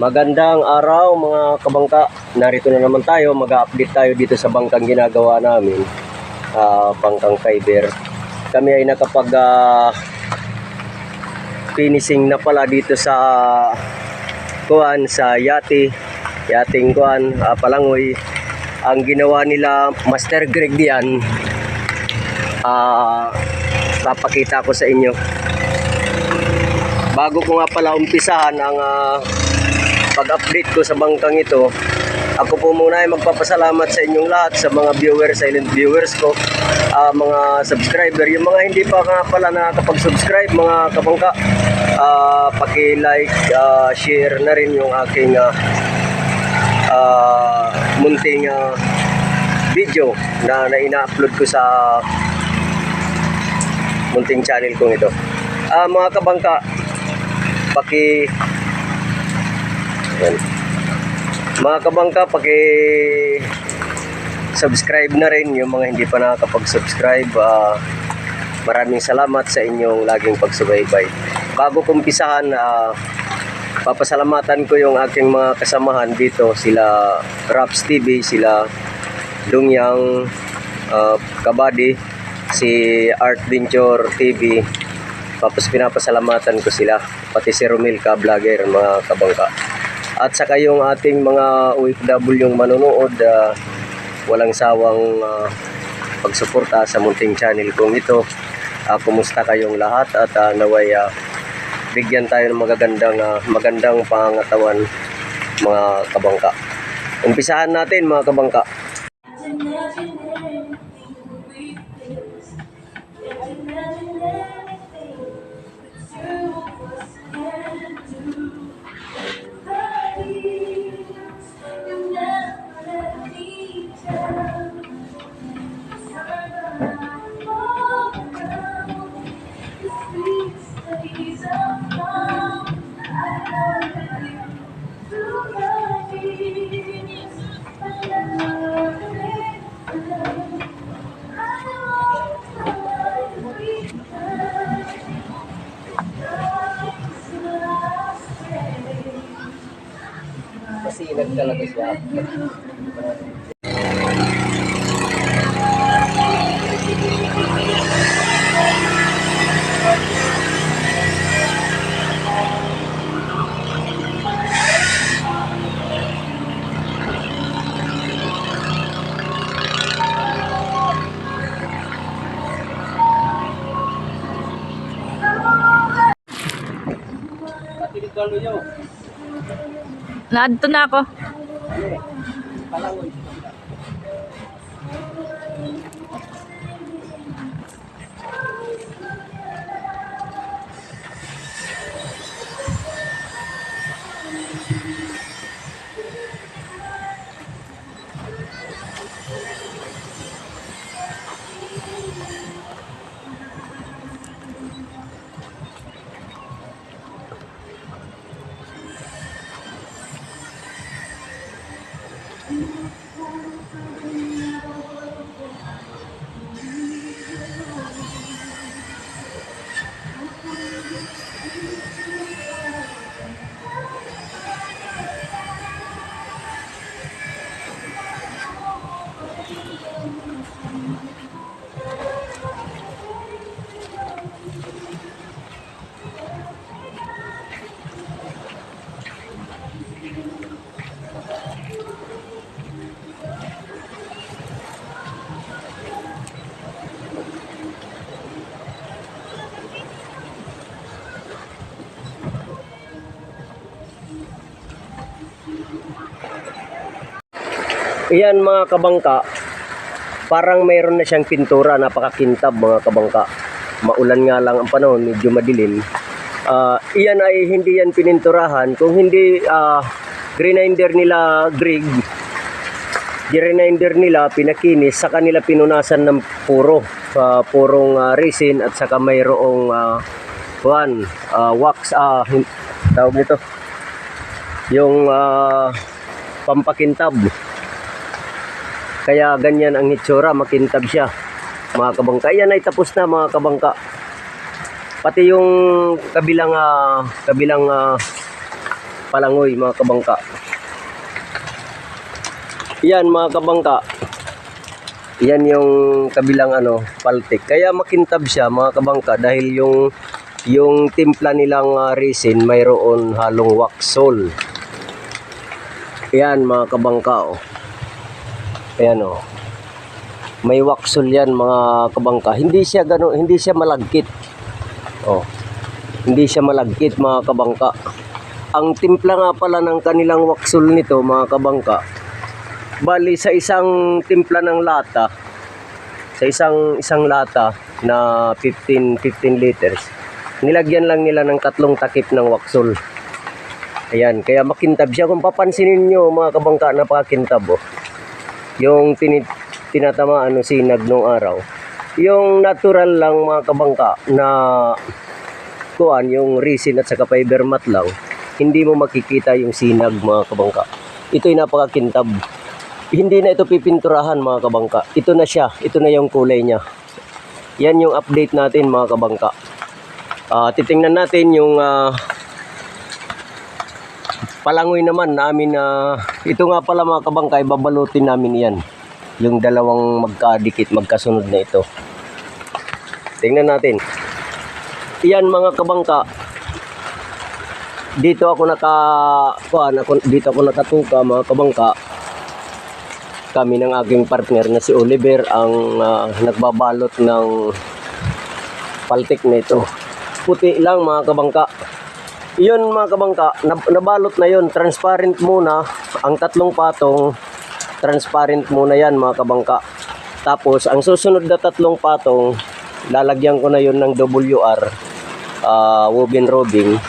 Magandang araw mga kabangka. Narito na naman tayo, mag-update tayo dito sa bangkang ginagawa namin. ah, bangkang fiber. Kami ay nakapag ah, finishing na pala dito sa kuan sa yate. Yating kuan, ah, palangoy. Ang ginawa nila Master Greg diyan. Ah, papakita ko sa inyo. Bago ko nga pala umpisahan ang ah, pag-update ko sa bangkang ito, ako po muna ay magpapasalamat sa inyong lahat, sa mga viewers, silent viewers ko, ah, mga subscriber, yung mga hindi pa nga pala nakakapag-subscribe, mga kabangka, ah, paki-like, ah, share na rin yung aking ah, ah, munting ah, video na, na ina-upload ko sa munting channel kong ito. Ah, mga kabangka, paki yan. Mga kabangka, paki subscribe na rin yung mga hindi pa nakakapag-subscribe. Ah, maraming salamat sa inyong laging pagsubaybay. Bago kumpisahan, ah, papasalamatan ko yung aking mga kasamahan dito. Sila Raps TV, sila Dungyang ah, Kabady, si Art Venture TV. Tapos pinapasalamatan ko sila, pati si Romil ka vlogger, mga kabangka. At saka yung ating mga OFW yung manonood, ah, walang sawang ah, pagsuporta sa munting channel kong ito. Ah, kumusta kayong lahat at ah, naway ah, bigyan tayo ng magagandang ah, magandang pangatawan mga kabangka. Umpisahan natin mga kabangka. Masinag talaga siya. Naadto na ako. Iyan mga kabangka, parang mayroon na siyang pintura, napakakintab mga kabangka. Maulan nga lang ang panahon, medyo madilim. Ah, iyan ay hindi yan pininturahan, kung hindi ah, grinder nila Greg, grinder nila, pinakinis, sa kanila pinunasan ng puro, ah, purong ah, resin at saka mayroong uh, one, ah, wax, hin- tawag nito, yung ah, pampakintab. Kaya ganyan ang hitsura, makintab siya. Mga kabangka, yan ay tapos na mga kabangka. Pati yung kabilang ah, kabilang ah, palangoy mga kabangka. Yan mga kabangka. Yan yung kabilang ano, paltik. Kaya makintab siya mga kabangka dahil yung yung timpla nilang uh, resin mayroon halong waxol. Yan mga kabangka oh. Ayan oh. May waxol yan mga kabangka. Hindi siya gano, hindi siya malagkit. Oh. Hindi siya malagkit mga kabangka. Ang timpla nga pala ng kanilang waxol nito mga kabangka. Bali sa isang timpla ng lata, sa isang isang lata na 15 15 liters, nilagyan lang nila ng tatlong takip ng waxol. Ayan, kaya makintab siya. Kung papansinin nyo mga kabangka, napakakintab oh. Yung tinit tinatamaan ng sinag nung araw. Yung natural lang mga kabangka na kuan, yung resin at saka fiber mat lang, hindi mo makikita yung sinag mga kabangka. Ito'y napakakintab. Hindi na ito pipinturahan mga kabangka. Ito na siya. Ito na yung kulay niya. Yan yung update natin mga kabangka. Ah, titingnan natin yung ah, palangoy naman namin na ito nga pala mga kabangka, babalutin namin yan. Yung dalawang magkadikit, magkasunod na ito. Tingnan natin. Yan mga kabangka. Dito ako naka kuan, ako, dito ako nakatuka mga kabangka. Kami ng aking partner na si Oliver ang ah, nagbabalot ng paltik nito. Puti lang mga kabangka. Yun mga kabangka, nab- nabalot na yun. Transparent muna. Ang tatlong patong, transparent muna yan mga kabangka. Tapos, ang susunod na tatlong patong, lalagyan ko na yun ng WR, uh, woven robing.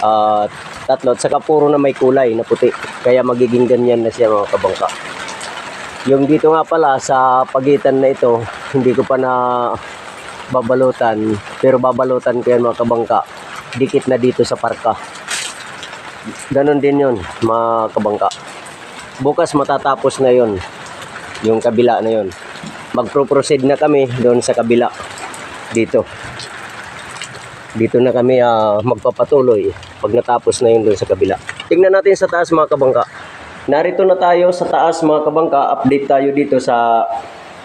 Ah, tatlo, at saka puro na may kulay na puti. Kaya magiging ganyan na siya mga kabangka. Yung dito nga pala, sa pagitan na ito, hindi ko pa na babalutan. Pero babalutan ko yan mga kabangka. Dikit na dito sa parka. Ganon din yun, mga kabangka. Bukas matatapos na yon yung kabila na yon Magpro-proceed na kami doon sa kabila. Dito. Dito na kami ah, magpapatuloy pag natapos na yun doon sa kabila. Tingnan natin sa taas mga kabangka. Narito na tayo sa taas mga kabangka. Update tayo dito sa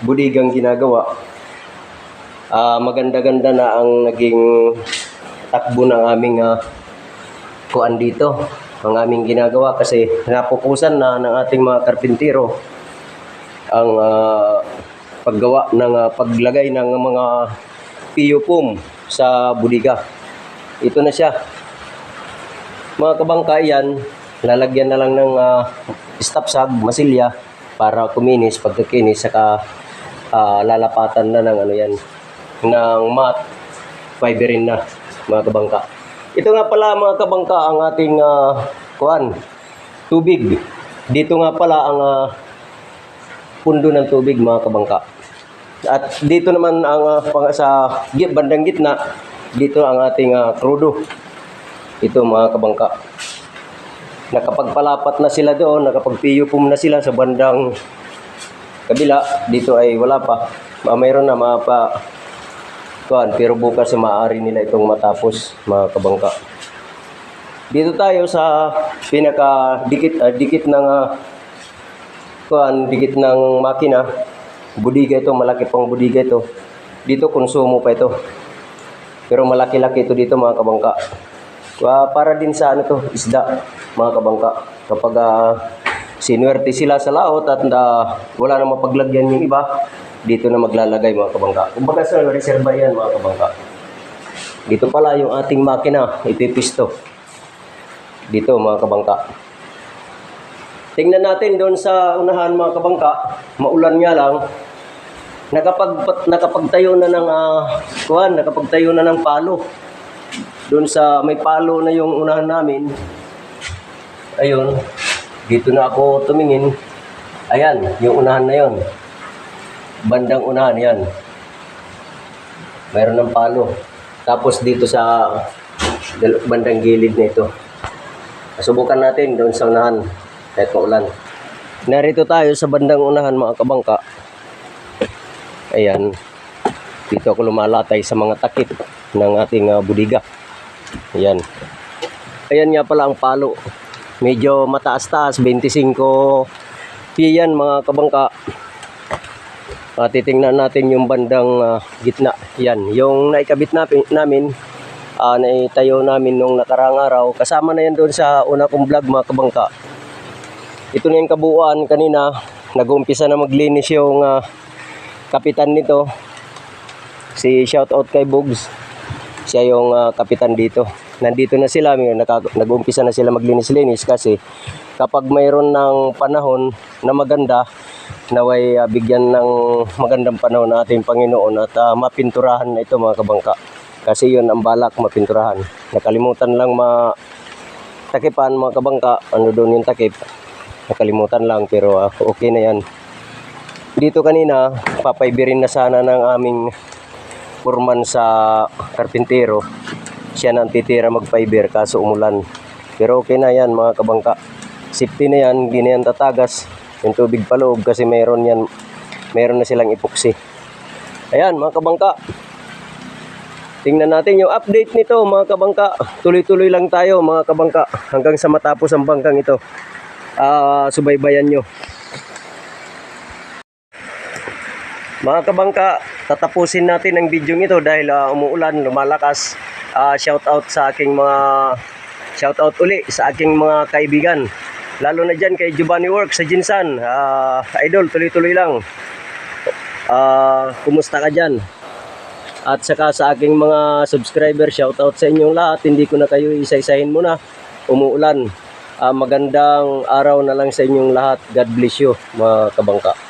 budigang ginagawa. Ah, maganda-ganda na ang naging takbo ng aming ah, kuan dito. Ang aming ginagawa kasi napupusan na ng ating mga karpintero ang ah, paggawa ng ah, paglagay ng mga piyupom sa budiga. Ito na siya. Mga kabangka yan, lalagyan na lang ng uh, stop sag, masilya para kuminis, pagkakinis, saka ah, lalapatan na ng ano yan, ng mat, fiberin na, mga kabangka. Ito nga pala mga kabangka ang ating ah, kuan, tubig. Dito nga pala ang ah, pundo ng tubig mga kabangka. At dito naman ang ah, pang- sa bandang gitna, dito ang ating ah, krudo. Ito mga kabangka. Nakapagpalapat na sila doon, nakapagpiyupom na sila sa bandang kabila. Dito ay wala pa. Mayroon na mga pa kuan, pero bukas maaari nila itong matapos mga kabangka. Dito tayo sa pinaka dikit ah, dikit ng ah, kuan, dikit ng makina. Budiga ito, malaki pang budiga ito. Dito konsumo pa ito. Pero malaki-laki ito dito mga kabangka. Ah, para din sa ano to, isda mga kabangka. Kapag uh, sinuwerte sila sa laot at ah, wala na mapaglagyan yung iba, dito na maglalagay mga kabangka. Kumbaga sa reserva yan mga kabangka. Dito pala yung ating makina, ipipisto. Dito mga kabangka. Tingnan natin doon sa unahan mga kabangka, maulan nga lang, nakapag nakapagtayo na ng ah, kuwan, nakapagtayo na ng palo. Doon sa may palo na yung unahan namin. Ayun, dito na ako tumingin. Ayan, yung unahan na yon. Bandang unahan yan. Mayroon ng palo. Tapos dito sa bandang gilid na ito. Subukan natin doon sa unahan kahit maulan. Narito tayo sa bandang unahan mga kabangka. Ayan. Dito ako lumalatay sa mga takip ng ating ah, budiga. Ayan. ayan nga pala ang palo. Medyo mataas-taas, 25 piyan mga kabangka. Ah, titingnan natin yung bandang ah, gitna. Yan, yung naikabit namin, namin ah, naitayo namin nung nakarang araw. Kasama na yan doon sa una kong vlog mga kabangka. Ito na yung kabuuan kanina. Nag-uumpisa na maglinis yung ah, kapitan nito. Si shoutout kay Bugs. Siya yung ah, kapitan dito. Nandito na sila, nag-uumpisa na sila maglinis-linis kasi kapag mayroon ng panahon na maganda, naway ah, bigyan ng magandang panahon ng ating Panginoon at ah, mapinturahan na ito mga kabangka. Kasi yun ang balak, mapinturahan. Nakalimutan lang ma takipan mga kabangka, ano doon yung takip. Nakalimutan lang pero ah, okay na yan. Dito kanina, papaibirin na sana ng aming purman sa karpintero. Siya nang titira mag-fiber kaso umulan. Pero okay na yan mga kabangka. Safety na yan, hindi na yan tatagas. Yung tubig pa loob kasi mayroon yan, mayroon na silang epoxy. Ayan mga kabangka. Tingnan natin yung update nito mga kabangka. Tuloy-tuloy lang tayo mga kabangka hanggang sa matapos ang bangkang ito. Ah, subaybayan nyo. Mga kabangka, tatapusin natin ang video ito dahil ah, umuulan, lumalakas. Ah, shout out sa aking mga shout out uli sa aking mga kaibigan. Lalo na dyan kay Giovanni Works sa Jinsan. Ah, idol, tuloy-tuloy lang. Ah, kumusta ka dyan? At saka sa aking mga subscriber, shout out sa inyong lahat. Hindi ko na kayo isa-isahin muna. Umuulan. Ah, magandang araw na lang sa inyong lahat. God bless you, mga kabangka.